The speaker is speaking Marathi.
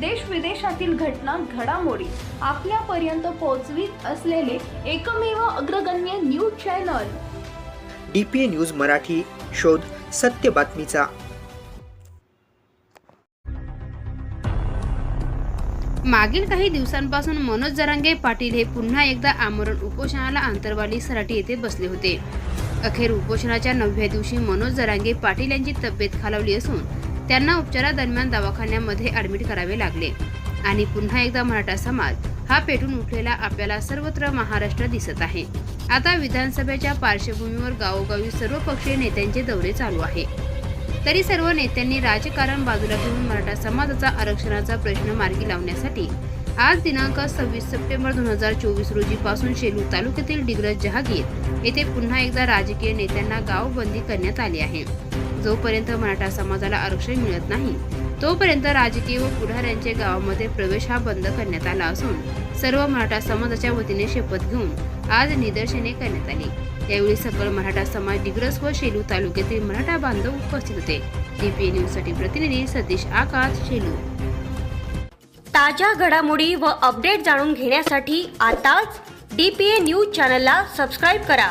देश विदेशातील घटना घडामोडी आपल्यापर्यंत पोहोचवीत असलेले एकमेव अग्रगण्य news channel. D P A news Marathi शोध सत्य बातमीचा. मागील काही दिवसांपासून मनोज जरांगे पाटील हे पुन्हा एकदा आमरण उपोषणाला आंतरवाली सराटी येथे बसले होते. अखेर उपोषणाच्या नवव्या दिवशी मनोज जरांगे पाटील यांची तब्येत खालावली असून त्यांना उपचारादरम्यान दवाखान्यामध्ये ॲडमिट करावे लागले. आणि पुन्हा एकदा मराठा समाज हा पेटून उठलेला आपल्याला सर्वत्र महाराष्ट्र दिसत आहे. आता विधानसभेच्या पार्श्वभूमीवर गावोगावी सर्व पक्षीय नेत्यांचे दौरे चालू आहे. तरी सर्व नेत्यांनी राजकारण बाजूला ठेवून मराठा समाजाचा आरक्षणाचा प्रश्न मार्गी लावण्यासाठी आज दिनांक सव्वीस सप्टेंबर दोन हजार चोवीस रोजी पासून शेलू तालुक्यातील डिग्रज जहागीर येथे पुन्हा एकदा राजकीय नेत्यांना गावबंदी करण्यात आली आहे. जोपर्यंत मराठा समाजाला आरक्षण मिळत नाही तोपर्यंत राजकीय व पुढाऱ्यांचे गावामध्ये प्रवेश हा बंद करण्यात आला असून सर्व मराठा समाजाच्या वतीने शपथ घेऊन आज निदर्शने करण्यात आली. यावेळी सकल मराठा समाज डिग्रस व शेलू तालुक्यातील मराठा बांधव उपस्थित होते. डीपीए न्यूजसाठी प्रतिनिधी सतीश आकाश शेलू. ताज्या घडामोडी व अपडेट जाणून घेण्यासाठी आताच डी पी ए न्यूज चॅनलला सबस्क्राईब करा.